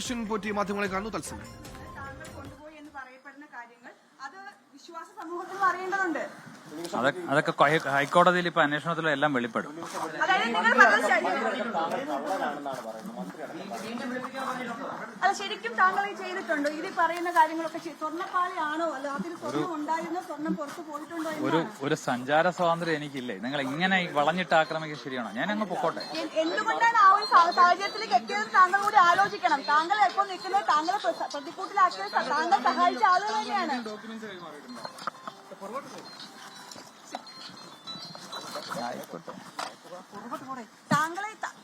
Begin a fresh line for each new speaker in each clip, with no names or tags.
ഉണ്ണികൃഷ്ണൻ പോറ്റി മാധ്യമങ്ങളെ കാണുന്നു തത്സമയം
കൊണ്ടുപോയി എന്ന് പറയപ്പെടുന്ന കാര്യങ്ങൾ അത് വിശ്വാസ സമൂഹത്തിൽ അറിയേണ്ടതുണ്ട്
അതൊക്കെ അതൊക്കെ ഹൈക്കോടതിയിൽ ഇപ്പൊ അന്വേഷണത്തിലും എല്ലാം വെളിപ്പെടും.
അല്ല ശരിക്കും താങ്കൾ ഈ ചെയ്തിട്ടുണ്ടോ. ഇത് പറയുന്ന കാര്യങ്ങളൊക്കെ സ്വർണപ്പാളിയാണോ? അല്ല അതിൽ സ്വർണം ഉണ്ടായിരുന്നോ? സ്വർണം പുറത്തു പോയിട്ടുണ്ടോ
ഒരു ഒരു സഞ്ചാര സ്വാതന്ത്ര്യം എനിക്കില്ലേ? നിങ്ങൾ ഇങ്ങനെ വളഞ്ഞിട്ട് ആക്രമിക്കുക ശരിയാണോ? ഞാൻ അങ്ങ് പൊക്കോട്ടെ
എന്തുകൊണ്ടാണ് ആ ഒരു സാഹചര്യത്തിലേക്ക് എത്തിയത് താങ്കൾ കൂടി ആലോചിക്കണം. താങ്കൾ എപ്പോൾ നിൽക്കുന്നത്? താങ്കളെ പ്ര- പ്രതിക്കൂട്ടിലാക്കിയത് താങ്കൾ സഹായിച്ച ആളുകൾ തന്നെയാണ്.
ആയിക്കോട്ടെ.
താങ്കളെ ത-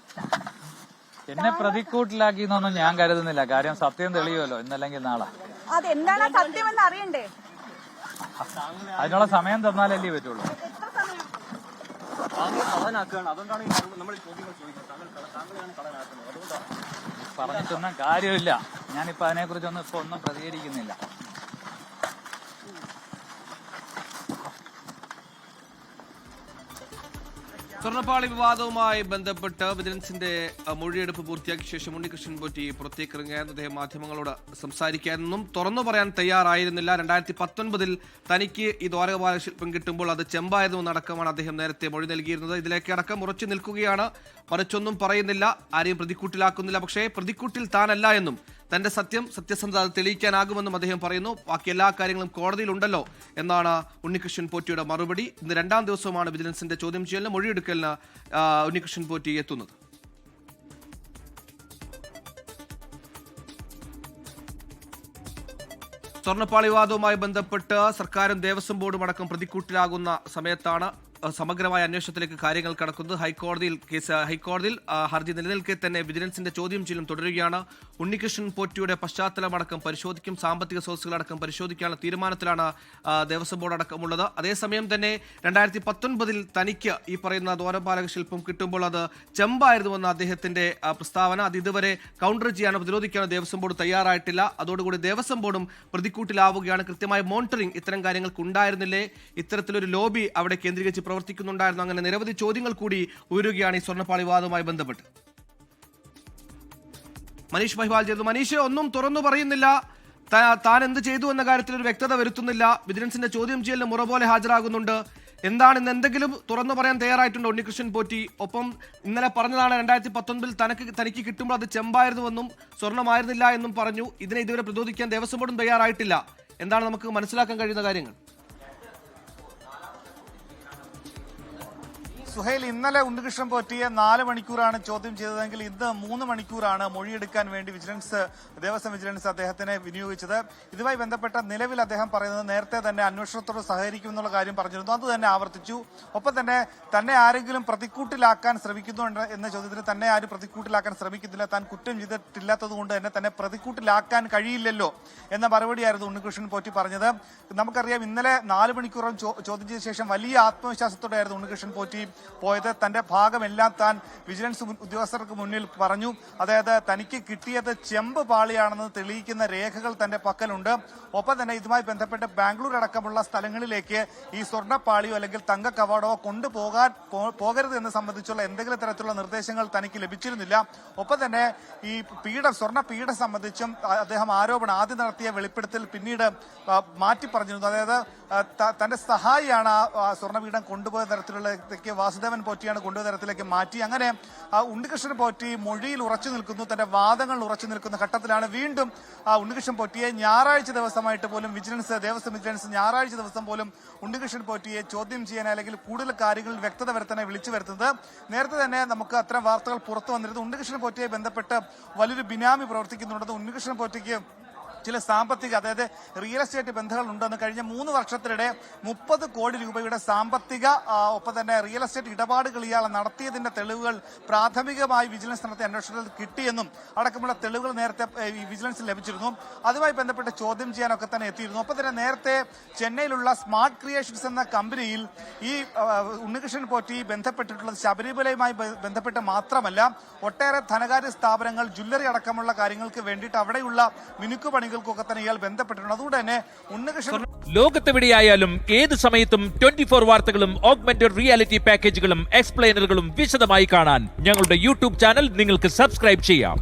എന്നെ പ്രതിക്കൂട്ടിലാക്കി എന്നൊന്നും ഞാൻ കരുതുന്നില്ല. കാര്യം സത്യം തെളിയുമല്ലോ ഇന്നല്ലെങ്കിൽ നാളെ.
അതെന്താണ് സത്യമെന്ന് അറിയണ്ടേ?
അതിനുള്ള സമയം തന്നാലല്ലേ പറ്റുള്ളൂ.
എത്ര സമയം?
പറഞ്ഞിട്ടൊന്നും കാര്യമില്ല. ഞാനിപ്പോ അതിനെ കുറിച്ചൊന്നും ഇപ്പൊ ഒന്നും പ്രതികരിക്കുന്നില്ല.
സ്വർണപ്പാളി വിവാദവുമായി ബന്ധപ്പെട്ട് വിജിലൻസിന്റെ മൊഴിയെടുപ്പ് പൂർത്തിയാക്കിയ ശേഷം ഉണ്ണികൃഷ്ണൻ പോറ്റി പുറത്തേക്കിറങ്ങിയായിരുന്നു അദ്ദേഹം മാധ്യമങ്ങളോട് സംസാരിക്കാനെന്നും തുറന്നു പറയാൻ തയ്യാറായിരുന്നില്ല. രണ്ടായിരത്തി പത്തൊൻപതിൽ തനിക്ക് ഈ ദ്വാരകപാല ശില്പം കിട്ടുമ്പോൾ അത് ചെമ്പായിരുന്നുവെന്നടക്കമാണ് അദ്ദേഹം നേരത്തെ മൊഴി നൽകിയിരുന്നത്. ഇതിലേക്ക് അടക്കം ഉറച്ചു നിൽക്കുകയാണ്. മറിച്ചൊന്നും പറയുന്നില്ല. ആരെയും പ്രതിക്കൂട്ടിലാക്കുന്നില്ല. പക്ഷേ പ്രതിക്കൂട്ടിൽ താനല്ല എന്നും തന്റെ സത്യം സത്യസന്ധത തെളിയിക്കാനാകുമെന്നും അദ്ദേഹം പറയുന്നു. ബാക്കി എല്ലാ കാര്യങ്ങളും കോടതിയിലുണ്ടല്ലോ എന്നാണ് ഉണ്ണികൃഷ്ണൻ പോറ്റിയുടെ മറുപടി. ഇന്ന് രണ്ടാം ദിവസവുമാണ് വിജിലൻസിന്റെ ചോദ്യം ചെയ്യലിന് മൊഴിയെടുക്കലിന് ഉണ്ണികൃഷ്ണൻ പോറ്റി എത്തുന്നത്. സ്വർണപ്പാളി വിവാദവുമായി ബന്ധപ്പെട്ട് സർക്കാരും ദേവസ്വം ബോർഡും അടക്കം പ്രതിക്കൂട്ടിലാകുന്ന സമയത്താണ് സമഗ്രമായ അന്വേഷണത്തിലേക്ക് കാര്യങ്ങൾ കടക്കുന്നത് ഹൈക്കോടതിയിൽ കേസ് ഹൈക്കോടതിയിൽ ഹർജി നിലനിൽക്കെ തന്നെ വിജിലൻസിന്റെ ചോദ്യം ചെയ്യലും തുടരുകയാണ്. ഉണ്ണികൃഷ്ണൻ പോറ്റിയുടെ പശ്ചാത്തലമടക്കം പരിശോധിക്കും. സാമ്പത്തിക സോഴ്സുകളടക്കം പരിശോധിക്കാനുള്ള തീരുമാനത്തിലാണ് ദേവസ്വം ബോർഡ് അടക്കമുള്ളത്. അതേസമയം തന്നെ രണ്ടായിരത്തി പത്തൊൻപതിൽ തനിക്ക് ഈ പറയുന്ന ദ്വാരപാലക ശില്പം കിട്ടുമ്പോൾ അത് ചെമ്പായിരുന്നുവെന്ന അദ്ദേഹത്തിന്റെ പ്രസ്താവന. അത് ഇതുവരെ കൗണ്ടർ ചെയ്യാനോ പ്രതിരോധിക്കാനോ ദേവസ്വം ബോർഡ് തയ്യാറായിട്ടില്ല. അതോടുകൂടി ദേവസ്വം ബോർഡും പ്രതിക്കൂട്ടിലാവുകയാണ്. കൃത്യമായ മോണിറ്ററിംഗ് ഇത്തരം കാര്യങ്ങൾക്ക് ഉണ്ടായിരുന്നില്ലേ ഇത്തരത്തിലൊരു ലോബി അവിടെ കേന്ദ്രീകരിച്ച് പ്രവർത്തിക്കുന്നുണ്ടായിരുന്നു. അങ്ങനെ നിരവധി ചോദ്യങ്ങൾ കൂടി ഉയരുകയാണ് ഈ സ്വർണപ്പാളി വിവാദവുമായി ബന്ധപ്പെട്ട്. മനീഷ് മഹിവാൽ ചെയ്തു. മനീഷ് ഒന്നും തുറന്നു പറയുന്നില്ല. താൻ എന്ത് ചെയ്തു എന്ന കാര്യത്തിൽ ഒരു വ്യക്തത വരുത്തുന്നില്ല. വിജിലൻസിന്റെ ചോദ്യം ചെയ്യലിന് മുറ പോലെ ഹാജരാകുന്നുണ്ട്. എന്താണ് ഇന്ന് എന്തെങ്കിലും തുറന്നു പറയാൻ തയ്യാറായിട്ടുണ്ടോ? ഉണ്ണികൃഷ്ണൻ പോറ്റി ഒപ്പം ഇന്നലെ പറഞ്ഞതാണ് രണ്ടായിരത്തി പത്തൊൻപതിൽ തനക്ക് തനിക്ക് കിട്ടുമ്പോൾ അത് ചെമ്പായിരുന്നുവെന്നും സ്വർണമായിരുന്നില്ല എന്നും പറഞ്ഞു. ഇതിനെ ഇതുവരെ പ്രതിരോധിക്കാൻ ദേവസ്വം ബോർഡും തയ്യാറായിട്ടില്ല. എന്താണ് നമുക്ക് മനസ്സിലാക്കാൻ കഴിയുന്ന കാര്യങ്ങൾ?
സുഹൈൽ ഇന്നലെ ഉണ്ണികൃഷ്ണൻ പോറ്റിയെ നാല് മണിക്കൂറാണ് ചോദ്യം ചെയ്തതെങ്കിൽ ഇന്ന് മൂന്ന് മണിക്കൂറാണ് മൊഴിയെടുക്കാൻ വേണ്ടി വിജിലൻസ് ദേവസ്വം വിജിലൻസ് അദ്ദേഹത്തിനെ വിനിയോഗിച്ചത്. ഇതുമായി ബന്ധപ്പെട്ട നിലവിൽ അദ്ദേഹം പറയുന്നത് നേരത്തെ തന്നെ അന്വേഷണത്തോട് സഹകരിക്കുമെന്നുള്ള കാര്യം പറഞ്ഞിരുന്നു. അത് തന്നെ ആവർത്തിച്ചു. ഒപ്പം തന്നെ തന്നെ ആരെങ്കിലും പ്രതിക്കൂട്ടിലാക്കാൻ ശ്രമിക്കുന്നുണ്ട് എന്ന ചോദ്യത്തിന് തന്നെ ആരും പ്രതിക്കൂട്ടിലാക്കാൻ ശ്രമിക്കുന്നില്ല. താൻ കുറ്റം ചെയ്തിട്ടില്ലാത്തത് കൊണ്ട് തന്നെ തന്നെ പ്രതിക്കൂട്ടിലാക്കാൻ കഴിയില്ലല്ലോ എന്ന മറുപടിയായിരുന്നു ഉണ്ണികൃഷ്ണൻ പോറ്റി പറഞ്ഞത്. നമുക്കറിയാം ഇന്നലെ നാല് മണിക്കൂറോളം ചോദ്യം ചെയ്ത ശേഷം വലിയ ആത്മവിശ്വാസത്തോടെയായിരുന്നു ഉണ്ണികൃഷ്ണൻ പോറ്റി പോയത്. തന്റെ ഭാഗമെല്ലാം താൻ വിജിലൻസ് ഉദ്യോഗസ്ഥർക്ക് മുന്നിൽ പറഞ്ഞു. അതായത് തനിക്ക് കിട്ടിയത് ചെമ്പ് പാളിയാണെന്ന് തെളിയിക്കുന്ന രേഖകൾ തന്റെ പക്കലുണ്ട്. ഒപ്പം തന്നെ ഇതുമായി ബന്ധപ്പെട്ട് ബാംഗ്ലൂർ അടക്കമുള്ള സ്ഥലങ്ങളിലേക്ക് ഈ സ്വർണപ്പാളിയോ അല്ലെങ്കിൽ തങ്ക കവാടോ കൊണ്ടുപോകാൻ പോകരുത് എന്ന് സംബന്ധിച്ചുള്ള എന്തെങ്കിലും തരത്തിലുള്ള നിർദ്ദേശങ്ങൾ തനിക്ക് ലഭിച്ചിരുന്നില്ല. ഒപ്പം തന്നെ ഈ പീഡ സ്വർണ പീഡ സംബന്ധിച്ചും അദ്ദേഹം ആരോപണം ആദ്യം നടത്തിയ വെളിപ്പെടുത്തൽ പിന്നീട് മാറ്റി പറഞ്ഞിരുന്നു. അതായത് തന്റെ സഹായിയാണ് ആ സ്വർണപീഠം കൊണ്ടുപോയ തരത്തിലുള്ള വാസുദേവൻ പോറ്റിയാണ് കൊണ്ടുതരത്തിലേക്ക് മാറ്റി. അങ്ങനെ ഉണ്ണികൃഷ്ണൻ പോറ്റി മൊഴിയിൽ ഉറച്ചു നിൽക്കുന്നു തന്റെ വാദങ്ങൾ ഉറച്ചു നിൽക്കുന്ന ഘട്ടത്തിലാണ് വീണ്ടും ഉണ്ണികൃഷ്ണൻ പോറ്റിയെ ഞായറാഴ്ച ദിവസമായിട്ട് പോലും വിജിലൻസ് ദേവസ്വം വിജിലൻസ് ഞായറാഴ്ച ദിവസം പോലും ഉണ്ണികൃഷ്ണൻ പോറ്റിയെ ചോദ്യം ചെയ്യാൻ അല്ലെങ്കിൽ കൂടുതൽ കാര്യങ്ങളിൽ വ്യക്തത വരുത്താനായി വിളിച്ചു വരുത്തുന്നത്. നേരത്തെ തന്നെ നമുക്ക് അത്തരം വാർത്തകൾ പുറത്തു വന്നിരുന്നു. ഉണ്ണികൃഷ്ണൻ പോറ്റിയെ ബന്ധപ്പെട്ട് വലിയൊരു ബിനാമി പ്രവർത്തിക്കുന്നുണ്ടെന്ന് ഉണ്ണികൃഷ്ണൻ പോറ്റിക്ക് ചില സാമ്പത്തിക അതായത് റിയൽ എസ്റ്റേറ്റ് ബന്ധങ്ങൾ ഉണ്ടെന്ന് കഴിഞ്ഞ മൂന്ന് വർഷത്തിനിടെ മുപ്പത് കോടി രൂപയുടെ സാമ്പത്തിക ഒപ്പം തന്നെ റിയൽ എസ്റ്റേറ്റ് ഇടപാടുകൾ ഇയാൾ നടത്തിയതിന്റെ തെളിവുകൾ പ്രാഥമികമായി വിജിലൻസ് നടത്തിയ അന്വേഷണത്തിൽ കിട്ടിയെന്നും അടക്കമുള്ള തെളിവുകൾ നേരത്തെ വിജിലൻസിൽ വിജിലൻസ് ലഭിച്ചിരുന്നു. അതുമായി ബന്ധപ്പെട്ട് ചോദ്യം ചെയ്യാനൊക്കെ തന്നെ എത്തിയിരുന്നു. ഒപ്പം തന്നെ നേരത്തെ ചെന്നൈയിലുള്ള സ്മാർട്ട് ക്രിയേഷൻസ് എന്ന കമ്പനിയിൽ ഈ ഉണ്ണികൃഷ്ണൻ പോറ്റി ബന്ധപ്പെട്ടിട്ടുള്ളത് ശബരിമലയുമായി ബന്ധപ്പെട്ട് മാത്രമല്ല ഒട്ടേറെ ധനകാര്യ സ്ഥാപനങ്ങൾ ജ്വല്ലറി അടക്കമുള്ള കാര്യങ്ങൾക്ക് വേണ്ടിയിട്ട് അവിടെയുള്ള മിനുക്ക് പണികൾക്കൊക്കെ തന്നെ ഇയാൾ ബന്ധപ്പെട്ടിട്ടുണ്ട്. അതുകൊണ്ട് തന്നെ ഉണ്ണികൃഷ്ണൻ
ലോകത്തെവിടെയായാലും ഏത് സമയത്തും ട്വന്റി ഫോർ വാർത്തകളും ഓഗ്മെന്റഡ് റിയാലിറ്റി പാക്കേജുകളും എക്സ്പ്ലെയിനറുകളും വിശദമായി കാണാൻ ഞങ്ങളുടെ യൂട്യൂബ് ചാനൽ നിങ്ങൾക്ക് സബ്സ്ക്രൈബ് ചെയ്യാം.